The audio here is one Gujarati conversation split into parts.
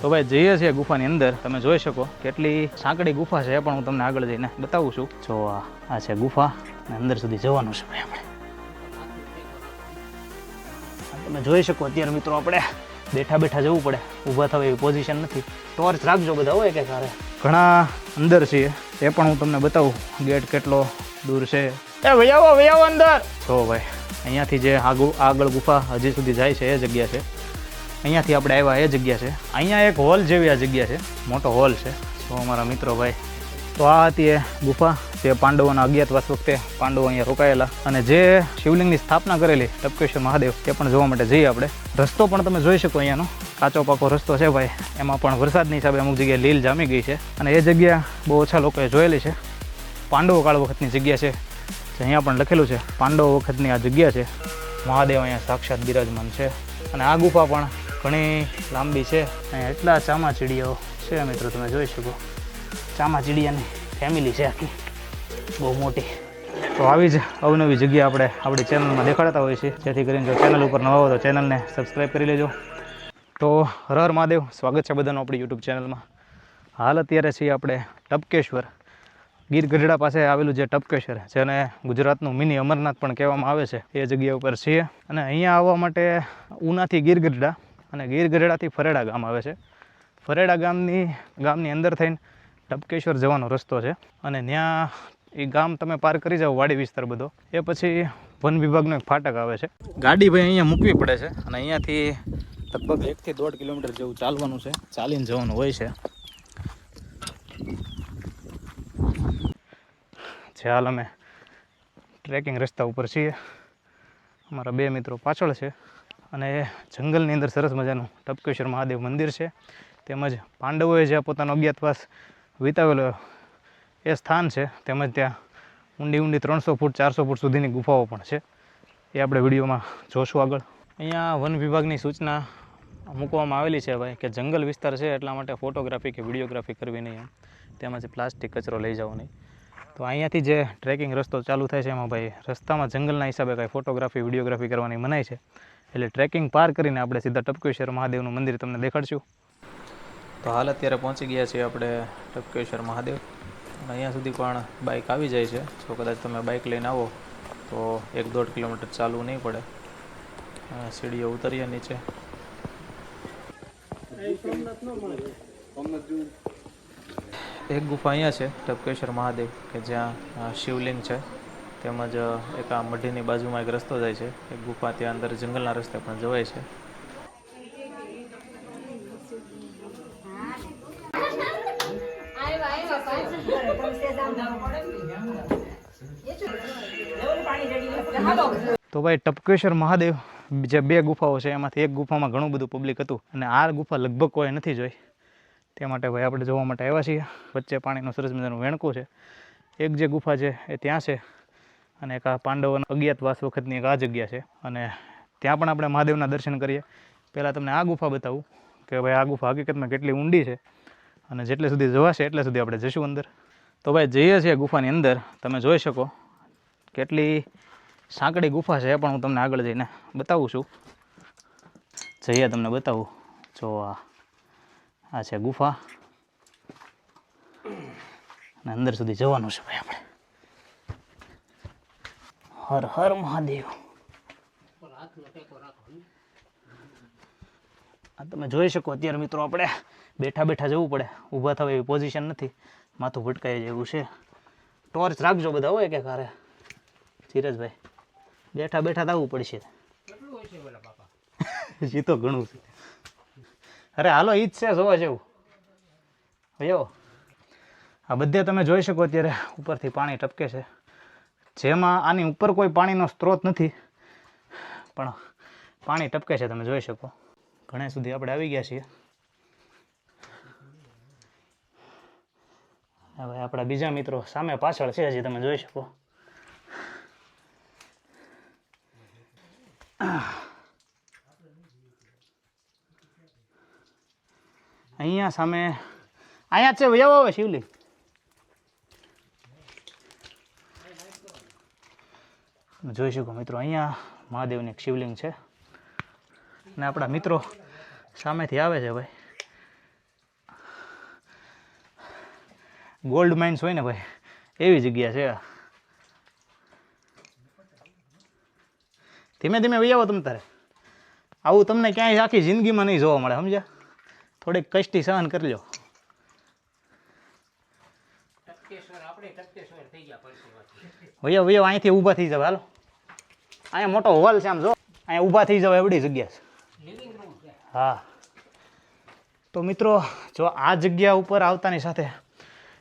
તો ભાઈ, જઈએ છીએ ગુફાની અંદર. તમે જોઈ શકો કેટલી સાંકડી ગુફા છે, પણ હું તમને આગળ જઈને બતાવું છું. જો આ છે ગુફા, અને અંદર સુધી જવાનું છે ભાઈ આપણે. તમે જોઈ શકો અત્યારે મિત્રો આપણે બેઠા બેઠા જવું પડે. ઊભા થવા એવી પોઝિશન નથી. ટોર્ચ રાખજો બધા હોય કે સારે ઘણા અંદર છે, એ પણ હું તમને બતાવું. ગેટ કેટલો દૂર છે. એ, વૈયાવો વૈયાવો અંદર. જો ભાઈ, અહીંયાથી જે આગળ ગુફા હજી સુધી જાય છે, એ જગ્યા છે. અહીંયાથી આપણે આવ્યા, એ જગ્યા છે. અહીંયા એક હોલ જેવી આ જગ્યા છે. મોટો હોલ છે. તો અમારા મિત્રો ભાઈ, તો આ હતી એ ગુફા. જે પાંડવોના અજ્ઞાતવાસ વખતે પાંડવો અહીંયા રોકાયેલા. અને જે શિવલિંગની સ્થાપના કરેલી ટપકેશ્વર મહાદેવ, તે પણ જોવા માટે જઈએ આપણે. રસ્તો પણ તમે જોઈ શકો અહીંયાનો. કાચો પાકો રસ્તો છે ભાઈ. એમાં પણ વરસાદની હિસાબે અમુક જગ્યાએ લીલ જામી ગઈ છે. અને એ જગ્યા બહુ ઓછા લોકોએ જોયેલી છે. પાંડવો કાળ વખતની જગ્યા છે. જે અહીંયા પણ લખેલું છે. પાંડવો વખતની આ જગ્યા છે. મહાદેવ અહીંયા સાક્ષાત બિરાજમાન છે. અને આ ગુફા પણ ઘણી લાંબી છે અહીંયા એટલા ચામાચીડિયાઓ છે મિત્રો, તમે જોઈ શકો. ચામાચીડિયાની ફેમિલી છે આખી. બહુ મોટી. તો આવી જ અવનવી જગ્યા આપણે આપણી ચેનલમાં દેખાડતા હોઈએ છીએ. જેથી કરીને જો ચેનલ ઉપર નવા હો તો ચેનલને સબસ્ક્રાઈબ કરી લેજો. તો હર મહાદેવ, સ્વાગત છે બધાનું આપણી યુટ્યુબ ચેનલમાં હાલ અત્યારે છીએ આપણે ટપકેશ્વર. ગીર ગઢડા પાસે આવેલું જે ટપકેશ્વર જેને ગુજરાતનું મિની અમરનાથ પણ કહેવામાં આવે છે. એ જગ્યા ઉપર છીએ અને અહીંયા આવવા માટે ઉનાથી ગીર ગઢડા અને ગીર ગઢડાથી ફરેડા ગામ આવે છે. ફરેડા ગામની ગામની અંદર થઈને ટપકેશ્વર જવાનો રસ્તો છે. અને ત્યાં એ ગામ તમે પાર કરી જાઓ, વાડી વિસ્તાર બધો, એ પછી વન વિભાગનો એક ફાટક આવે છે. ગાડી ભાઈ અહીંયા મૂકવી પડે છે અને અહીંયાથી લગભગ એકથી દોઢ કિલોમીટર જેવું ચાલવાનું છે, ચાલીને જવાનું હોય છે. જે હાલ અમે ટ્રેકિંગ રસ્તા ઉપર છીએ. અમારા બે મિત્રો પાછળ છે. અને જંગલની અંદર સરસ મજાનું ટપકેશ્વર મહાદેવ મંદિર છે. તેમજ પાંડવોએ જે પોતાનો અજ્ઞાતવાસ વિતાવેલો એ સ્થાન છે, તેમજ ત્યાં ઊંડી ઊંડી ત્રણસો ફૂટ, ચારસો ફૂટ સુધીની ગુફાઓ પણ છે. એ આપણે વિડીયોમાં જોશું આગળ. અહીંયા વન વિભાગની સૂચના મૂકવામાં આવેલી છે ભાઈ, કે જંગલ વિસ્તાર છે એટલા માટે ફોટોગ્રાફી કે વિડીયોગ્રાફી કરવી નહીં તેમજ પ્લાસ્ટિક કચરો લઈ જવો નહીં. તો અહીંયાથી જે ટ્રેકિંગ રસ્તો ચાલુ થાય છે એમાં ભાઈ, રસ્તામાં જંગલના હિસાબે કાંઈ ફોટોગ્રાફી, વિડીયોગ્રાફી કરવાની મનાય છે. એટલે ટ્રેકિંગ પાર કરીને આપણે સીધા ટપકેશ્વર મહાદેવનું મંદિર તમને દેખાડશું. તો હાલ અત્યારે પહોંચી ગયા છીએ આપણે ટપકેશ્વર મહાદેવ. અને અહીંયા સુધી પણ બાઇક આવી જાય છે. જો કદાચ તમે બાઇક લઈને આવો, તો એક દોઢ કિલોમીટર ચાલવું નહીં પડે. સીડીઓ ઉતરીએ નીચે. એક ગુફા અહીંયા છે, ટપકેશ્વર મહાદેવ, કે જ્યાં શિવલિંગ છે. તેમજ એક આ મઢીની બાજુમાં એક રસ્તો જાય છે. એક ગુફા ત્યાં અંદર જંગલના રસ્તે પણ જવાય છે. તો ભાઈ ટપકેશ્વર મહાદેવ જે બે ગુફાઓ છે, એમાંથી એક ગુફામાં ઘણું બધું પબ્લિક હતું અને આ ગુફા લગભગ કોઈ નથી જોઈ. તે માટે ભાઈ આપણે જોવા માટે આવ્યા છીએ. વચ્ચે પાણીનું સરસ મજાનું વેણકું છે. એક જે ગુફા છે, એ ત્યાં છે. અને એક આ પાંડવોના અજ્ઞાતવાસ વખતની એક આ જગ્યા છે. અને ત્યાં પણ આપણે મહાદેવના દર્શન કરીએ. પહેલાં તમને આ ગુફા બતાવું કે ભાઈ આ ગુફા હકીકતમાં કેટલી ઊંડી છે અને જેટલે સુધી જવાશે એટલે સુધી આપણે જઈશું અંદર. તો ભાઈ જઈએ છીએ ગુફાની અંદર. તમે જોઈ શકો કેટલી સાંકડી ગુફા છે એ પણ હું તમને આગળ જઈને બતાવું છું. જઈએ તમને બતાવું. જો આ આ છે ગુફા. અને અંદર સુધી જવાનું છે ભાઈ આપણે. હર હર મહાદેવ. તમે જોઈ શકો અત્યારે મિત્રો આપણે બેઠા બેઠા જવું પડે. ઊભા થવા એવી પોઝિશન નથી. માથું ભટકાઈ જેવું છે. ટોર્ચ રાખજો બધા હોય કે ઘરે ધીરજભાઈ, બેઠા બેઠા તો આવવું પડશે. જી તો ઘણું છે. અરે હાલો, ઈ જ છે જોવા જેવું. હયો આ બધે તમે જોઈ શકો અત્યારે ઉપરથી પાણી ટપકે છે. જેમાં આની ઉપર કોઈ પાણીનો સ્ત્રોત નથી. પણ પાણી ટપકે છે, તમે જોઈ શકો. ઘણે સુધી આપણે આવી ગયા છીએ. હવે આપણા બીજા મિત્રો સામે પાછળ છે હજી, તમે જોઈ શકો. અહીંયા સામે, અહીંયા છે વ્યવ આવે, શિવલિંગ. જોઈ શકો મિત્રો, અહીંયા મહાદેવની એક શિવલિંગ છે. અને આપણા મિત્રો સામેથી આવે છે ભાઈ. ગોલ્ડ માઇન્સ હોય ને ભાઈ, એવી જગ્યા છે ધીમે ધીમે વૈયાવો તમે તારે. આવું તમને ક્યાંય આખી જિંદગીમાં નહીં જોવા મળે, સમજ્યા? થોડીક કષ્ટી સહન કરી લો વયો વયો અહીંથી ઊભા થઈ જાવ હાલો. અહીંયા મોટો હોલ છે આમ જો. અહીંયા ઊભા થઈ જાવ એવડી જગ્યા છે. હા. તો મિત્રો જો આ જગ્યા ઉપર આવતાની સાથે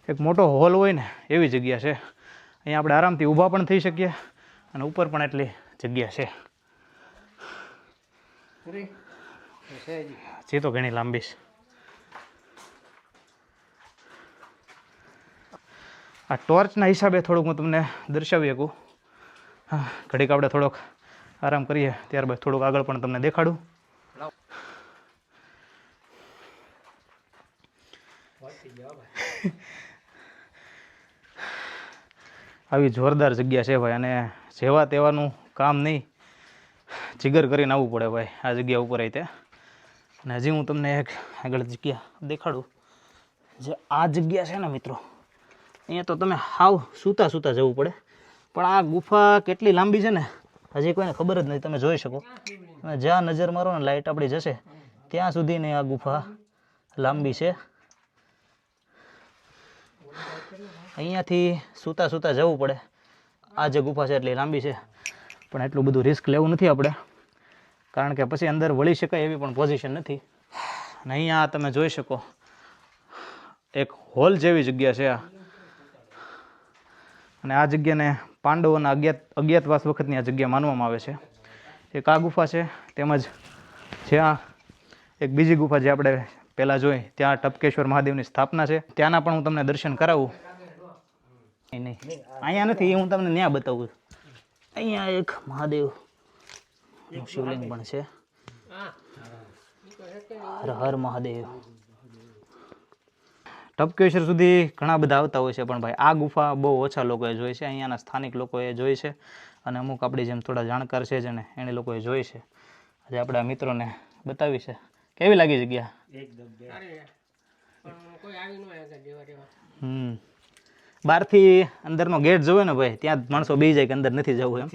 એક મોટો હોલ હોય ને એવી જગ્યા છે. અહીંયા આપણે આરામથી ઊભા પણ થઈ શકીએ અને ઉપર પણ એટલી જગ્યા છે. જે તો ઘણી લાંબી છે. આ ટોર્ચના હિસાબે થોડુંક હું તમને દર્શાવી શકું. હા, ઘડીક આપણે થોડોક આરામ કરીએ, ત્યારબાદ થોડુંક આગળ પણ તમને દેખાડું. આવી જોરદાર જગ્યા છે ભાઈ, અને જેવા તેવાનું કામ નહીં. જીગર કરીને આવવું પડે ભાઈ, આ જગ્યા ઉપર આવી અને હજી હું તમને એક આગળ જગ્યા દેખાડું. જે આ જગ્યા છે ને મિત્રો અહીંયા તો તમે હાવ સૂતા સૂતા જવું પડે. પણ આ ગુફા કેટલી લાંબી છે ને, હજી કોઈને ખબર જ નથી, તમે જોઈ શકો. તમે જ્યાં નજર મારો ને લાઇટ આપણી જશે, ત્યાં સુધીની આ ગુફા લાંબી છે. અહીંયાથી સૂતા સૂતા જવું પડે. આ જે ગુફા છે એટલી લાંબી છે, પણ એટલું બધું રિસ્ક લેવું નથી આપણે. કારણ કે પછી અંદર વળી શકાય એવી પણ પોઝિશન નથી. અને અહીંયા તમે જોઈ શકો, એક હોલ જેવી જગ્યા છે આ. અને આ જગ્યાને પાંડવોના અજ્ઞાત, અજ્ઞાતવાસ વખતની આ જગ્યા માનવામાં આવે છે. એક આ ગુફા છે, તેમજ જ્યાં એક બીજી ગુફા જે આપણે પહેલાં જોઈ, ત્યાં ટપકેશ્વર મહાદેવની સ્થાપના છે. ત્યાંના પણ હું તમને દર્શન કરાવું. નહીં અહીંયા નથી હું તમને ત્યાં બતાવું. અહીંયા એક મહાદેવ શિવલિંગ પણ છે. હર હર મહાદેવ. ટપકેશ્વર સુધી ઘણા બધા આવતા હોય છે પણ ભાઈ આ ગુફા બહુ ઓછા લોકોએ જોઈ છે. અહીંયાના સ્થાનિક લોકોએ જોઈ છે અને અમુક આપણી જેમ થોડા જાણકાર છે જેને એને લોકોએ જોઈ છે. આજે આપણા મિત્રોને બતાવી છે. કેવી લાગી જગ્યા? હમ. બહારથી અંદરનો ગેટ જોવે ને ભાઈ ત્યાં માણસો બેસી જાય કે અંદર નથી જવું એમ.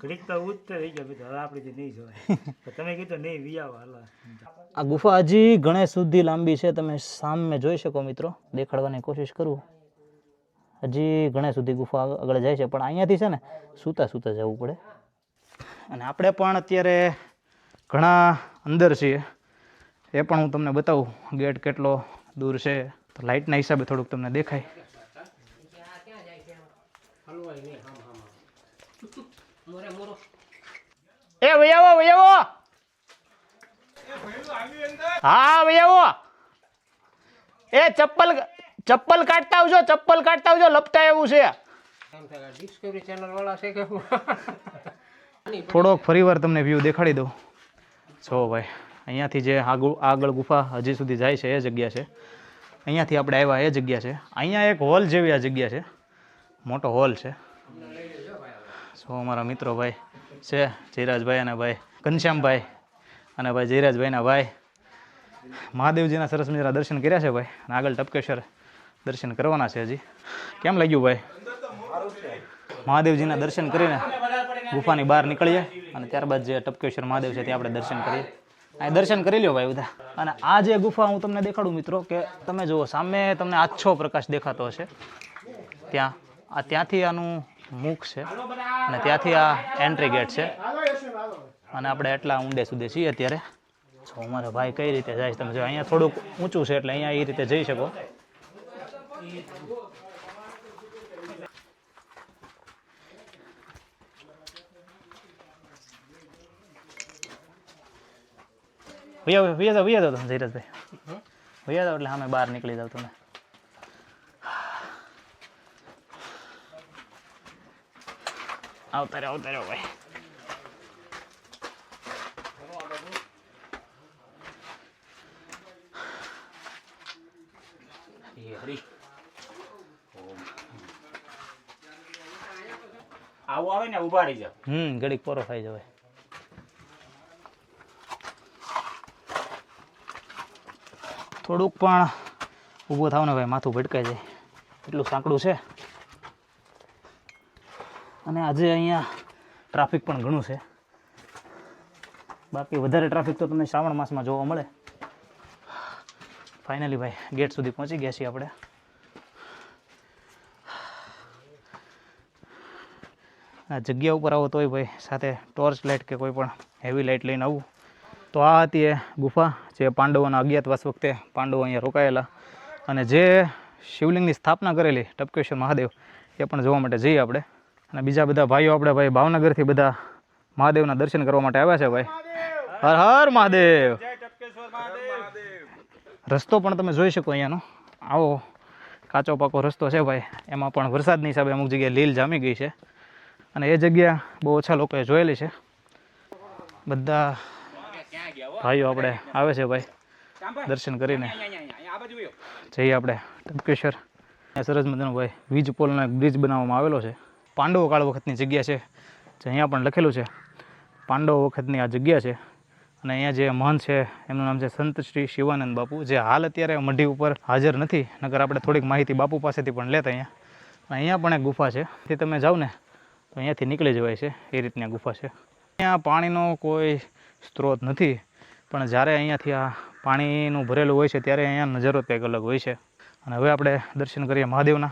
ઘડીક તો ઉત્તર થઈ ગયા હવે આપણે નહીં જોવાય. તમે કીધું નહીં વિયાવ આ ગુફા હજી ગણેશ સુધી લાંબી છે તમે સામે જોઈ શકો મિત્રો દેખાડવાની કોશિશ કરું. હજી ગણેશ સુધી ગુફા આગળ જાય છે પણ અહીંયાથી છે ને સૂતા સૂતા જવું પડે. અને આપણે પણ અત્યારે ઘણા અંદર છીએ. એ પણ હું તમને બતાવું ગેટ કેટલો દૂર છે. તો લાઇટના હિસાબે થોડુંક તમને દેખાય. એ વૈયાવો વૈયાવો હા વૈયાવો એ ચપ્પલ ચપ્પલ કાઢતા આવજો ચપ્પલ કાઢતા આવજો લપટા એવું છે. ડિસ્કવરી ચેનલ વાળા છે કે થોડોક ફરીવાર તમને વ્યૂ દેખાડી દઉં. જો ભાઈ અહીંયાથી જે આગળ આગળ ગુફા હજી સુધી જાય છે એ જગ્યા છે. અહીંયાથી આપણે આવ્યા એ જગ્યા છે. અહીંયા એક હોલ જેવી આ જગ્યા છે. મોટો હોલ છે. સો અમારા મિત્રો ભાઈ છે, જયરાજભાઈ અને ભાઈ ઘનશ્યામભાઈ અને ભાઈ જયરાજભાઈના ભાઈ. મહાદેવજીના સરસ મજાના દર્શન કર્યા છે ભાઈ. અને આગળ ટપકેશ્વર દર્શન કરવાના છે હજી. કેમ લાગ્યું ભાઈ? મહાદેવજીના દર્શન કરીને ગુફાની બહાર નીકળીએ અને ત્યારબાદ જે ટપકેશ્વર મહાદેવ છે ત્યાં આપણે દર્શન કરીએ. અહીં દર્શન કરી લ્યો ભાઈ બધા. અને આ જે ગુફા હું તમને દેખાડું મિત્રો, કે તમે જુઓ, સામે તમને આછો પ્રકાશ દેખાતો હશે. ત્યાં. આ ત્યાંથી આનું મુખ છે અને ત્યાંથી આ એન્ટ્રી ગેટ છે. અને આપણે એટલા ઊંડે સુધી છીએ અત્યારે. જો અમારા ભાઈ કઈ રીતે જાય તમે જો અહીંયા થોડુંક ઊંચું છે એટલે અહીંયા એ રીતે જઈ શકો. ભૈયા ભૈયા ભૈયા જાઓ તમે ધીરજભાઈ ભૈયા જાઓ એટલે અમે બહાર નીકળી જાવ તમે. આવતા રહ્યો આવતા રહ્યો ભાઈ એ હરી આવું આવે ને ઊભા રહી જાવ હમ ઘડીક પોરો ખાઈ જવાય થોડુંક પણ ઊભો થાવ ને ભાઈ માથું ભટકાઈ જાય એટલું સાંકડું છે. અને આજે અહીંયા ટ્રાફિક પણ ઘણું છે. બાકી વધારે ટ્રાફિક તો તમને શ્રાવણ માસમાં જોવા મળે. ફાઇનલી ભાઈ ગેટ સુધી પહોંચી ગયા છીએ આપણે. આ જગ્યા ઉપર આવો તોય ભાઈ, સાથે ટોર્ચ લાઇટ કે કોઈ પણ હેવી લાઇટ લઈને આવું. તો આ હતી એ ગુફા, જે પાંડવોના અજ્ઞાતવાસ વખતે પાંડવો અહીંયા રોકાયેલા. અને જે શિવલિંગની સ્થાપના કરેલી, ટપકેશ્વર મહાદેવ, એ પણ જોવા માટે જઈએ આપણે. અને બીજા બધા ભાઈઓ આપણે ભાઈ ભાવનગરથી બધા મહાદેવના દર્શન કરવા માટે આવ્યા છે ભાઈ. હર હર મહાદેવ. રસ્તો પણ તમે જોઈ શકો અહીંયાનો. આવો કાચો પાકો રસ્તો છે ભાઈ. એમાં પણ વરસાદની હિસાબે અમુક જગ્યાએ લીલ જામી ગઈ છે. અને એ જગ્યા બહુ ઓછા લોકોએ જોયેલી છે. બધા ભાઈઓ આપણે આવે છે ભાઈ દર્શન કરીને. જઈએ આપણે ટપકેશ્વર. સરસ મજાનો ભાઈ વીજ પોલનો એક બ્રિજ બનાવવામાં આવેલો છે. પાંડવો કાળ વખતની જગ્યા છે. જે અહીંયા પણ લખેલું છે. પાંડવો વખતની આ જગ્યા છે. અને અહીંયા જે મહંત છે, એમનું નામ છે સંત શ્રી શિવાનંદ બાપુ. જે હાલ અત્યારે મઢી ઉપર હાજર નથી નગર આપણે થોડીક માહિતી બાપુ પાસેથી પણ લેતા અહીંયા. અહીંયા પણ એક ગુફા છે. તે તમે જાઓ ને, તો અહીંયાથી નીકળી જવાય છે. એ રીતની ગુફા છે. અહીંયા પાણીનો કોઈ સ્ત્રોત નથી, પણ જ્યારે અહીંયાથી આ પાણીનું ભરેલું હોય છે, ત્યારે અહીંયા નજરો કંઈક અલગ હોય છે. અને હવે આપણે દર્શન કરીએ મહાદેવના.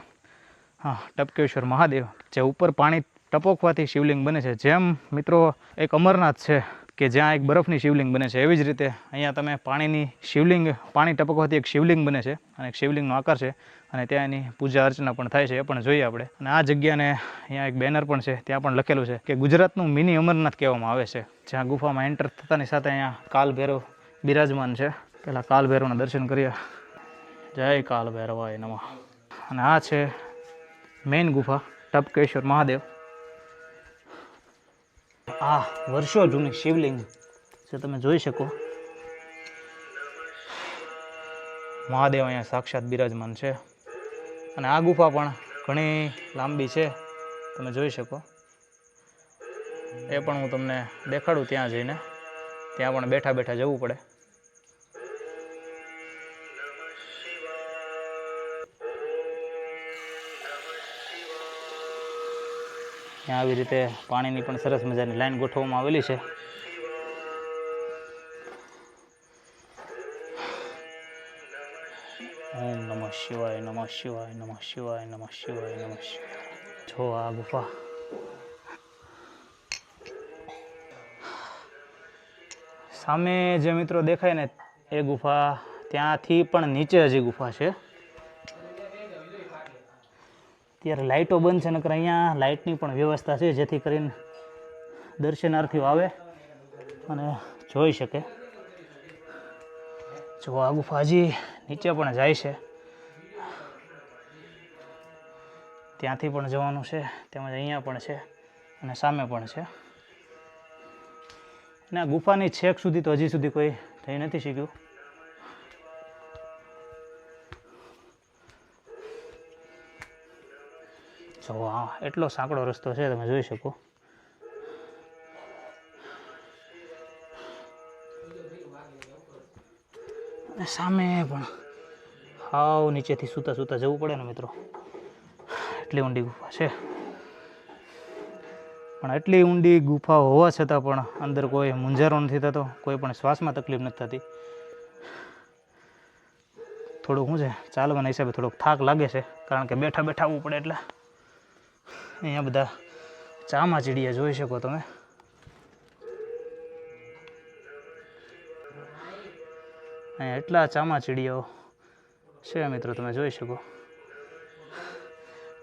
હા, ટપકેશ્વર મહાદેવ, જે ઉપર પાણી ટપોકવાથી શિવલિંગ બને છે. જેમ મિત્રો, એક અમરનાથ છે કે જ્યાં એક બરફની શિવલિંગ બને છે. એવી જ રીતે અહીંયા તમે પાણીની શિવલિંગ, પાણી ટપકવાથી એક શિવલિંગ બને છે અને એક શિવલિંગનો આકાર છે અને ત્યાં એની પૂજા અર્ચના પણ થાય છે, એ પણ જોઈએ આપણે. અને આ જગ્યાને અહીંયા એક બેનર પણ છે, ત્યાં પણ લખેલું છે કે ગુજરાતનું મિની અમરનાથ કહેવામાં આવે છે. જ્યાં ગુફામાં એન્ટર થતાની સાથે અહીંયા કાલ ભૈરવ બિરાજમાન છે. પહેલાં કાલ ભૈરવના દર્શન કર્યા. જય કાલ ભૈરવાય નમઃ. અને આ છે મેઇન ગુફા, ટપકેશ્વર, મહાદેવ. આ વર્ષો જૂની શિવલિંગ જે તમે જોઈ શકો. મહાદેવ અહીંયા સાક્ષાત બિરાજમાન છે. અને આ ગુફા પણ ઘણી લાંબી છે, તમે જોઈ શકો. એ પણ હું તમને દેખાડું ત્યાં જઈને. ત્યાં પણ બેઠા બેઠા જવું પડે. ત્યાં આવી રીતે પાણીની પણ સરસ મજાની લાઈન ગોઠવવામાં આવેલી છે. ઓમ નમઃ શિવાય નમઃ શિવાય નમઃ શિવાય નમઃ શિવાય નમઃ શિવાય. જો આ ગુફા. સામે જે મિત્રો દેખાય ને, એ ગુફા ત્યાંથી પણ નીચે હજી ગુફા છે. ત્યારે લાઇટો બંધ છે, નકર અહીંયા લાઇટની પણ વ્યવસ્થા છે, જેથી કરીને દર્શનાર્થીઓ આવે અને જોઈ શકે. જો આ ગુફા હજી નીચે પણ જાય છે. ત્યાંથી પણ જવાનું છે, તેમજ અહીંયા પણ છે અને સામે પણ છે. અને આ ગુફાની છેક સુધી તો હજી સુધી કોઈ થઈ નથી શીખ્યું જો હા એટલો સાંકડો રસ્તો છે, તમે જોઈ શકો. અને સામે પણ હાવ નીચેથી સૂતા સૂતા જવું પડે ને મિત્રો. એટલી ઊંડી ગુફા છે. પણ એટલી ઊંડી ગુફા હોવા છતાં પણ અંદર કોઈ મૂંઝારો નથી થતો, કોઈ પણ શ્વાસમાં તકલીફ નથી થતી. થોડુંક શું છે, ચાલવાના હિસાબે થોડોક થાક લાગે છે, કારણ કે બેઠા બેઠા આવવું પડે એટલે. અહીંયા બધા ચામાં ચીડિયા જોઈ શકો તમે. અહીંયા એટલા ચામા ચીડિયાઓ છે મિત્રો, તમે જોઈ શકો.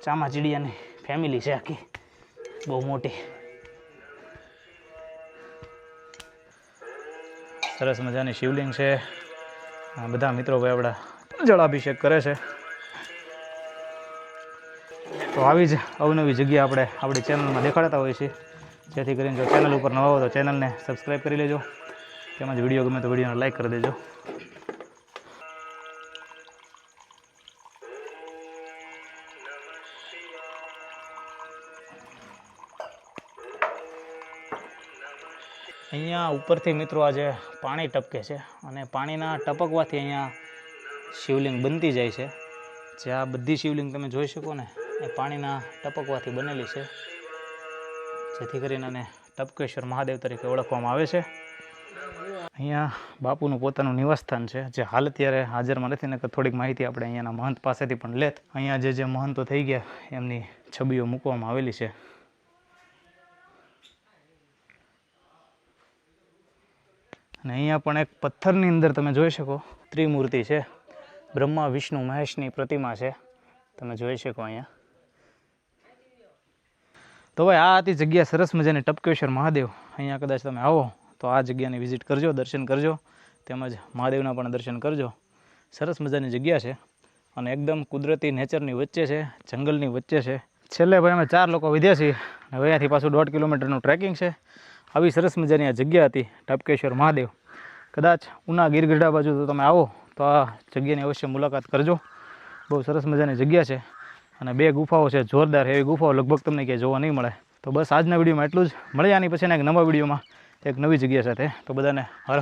ચામા ચીડિયાની ફેમિલી છે આખી. બહુ મોટી. સરસ મજાની શિવલિંગ છે. બધા મિત્રો ભાઈ આપણા જળાભિષેક કરે છે. તો આવી જ અવનવી જગ્યા આપણે આપણી ચેનલમાં દેખાડતા હોઈએ છીએ. જેથી કરીને જો ચેનલ ઉપર નવા હો તો ચેનલને સબસ્ક્રાઈબ કરી લેજો. તેમજ વીડિયો ગમે તો વિડીયોને લાઈક કરી દેજો. અહીંયા ઉપરથી મિત્રો આજે પાણી ટપકે છે અને પાણીના ટપકવાથી અહીંયા શિવલિંગ બનતી જાય છે. જે આ બધી શિવલિંગ તમે જોઈ શકો ને એ પાણીના ટપકવાથી બનેલી છે. જેથી કરીને આને ટપકેશ્વર મહાદેવ તરીકે ઓળખવામાં આવે છે. અહીંયા બાપુનું પોતાનું નિવાસસ્થાન છે. જે હાલ અત્યારે હાજરમાં નથી ને થોડીક માહિતી આપણે અહીંયાના મહંત પાસેથી પણ લેત. અહીંયા જે જે મહંતો થઈ ગયા, એમની છબીઓ મૂકવામાં આવેલી છે. અને અહીંયા પણ એક પથ્થરની અંદર તમે જોઈ શકો, ત્રિમૂર્તિ છે. બ્રહ્મા, વિષ્ણુ, મહેશની પ્રતિમા છે. તમે જોઈ શકો અહીંયા. તો ભાઈ, આ હતી જગ્યા સરસ મજાની, ટપકેશ્વર મહાદેવ. અહીંયા કદાચ તમે આવો, તો આ જગ્યાની વિઝિટ કરજો, દર્શન કરજો, તેમજ મહાદેવના પણ દર્શન કરજો. સરસ મજાની જગ્યા છે અને એકદમ કુદરતી નેચરની વચ્ચે છે, જંગલની વચ્ચે છે. છેલ્લે ભાઈ, અમે ચાર લોકો વિદ્યાસી હવે અહીંયાથી પાછું દોઢ કિલોમીટરનું ટ્રેકિંગ છે. આવી સરસ મજાની આ જગ્યા હતી, ટપકેશ્વર મહાદેવ. કદાચ ઉના ગીરગઢા બાજુ તો તમે આવો, તો આ જગ્યાની અવશ્ય મુલાકાત કરજો. બહુ સરસ મજાની જગ્યા છે. અને બે ગુફાઓ છે, જોરદાર એવી ગુફાઓ લગભગ તમને ક્યાંય જોવા નહીં મળે. તો બસ આજના વિડીયોમાં એટલું જ. મળીએ આની પછીના એક નવા વિડીયોમાં. એક નવી જગ્યા સાથે. તો બધાને હર હર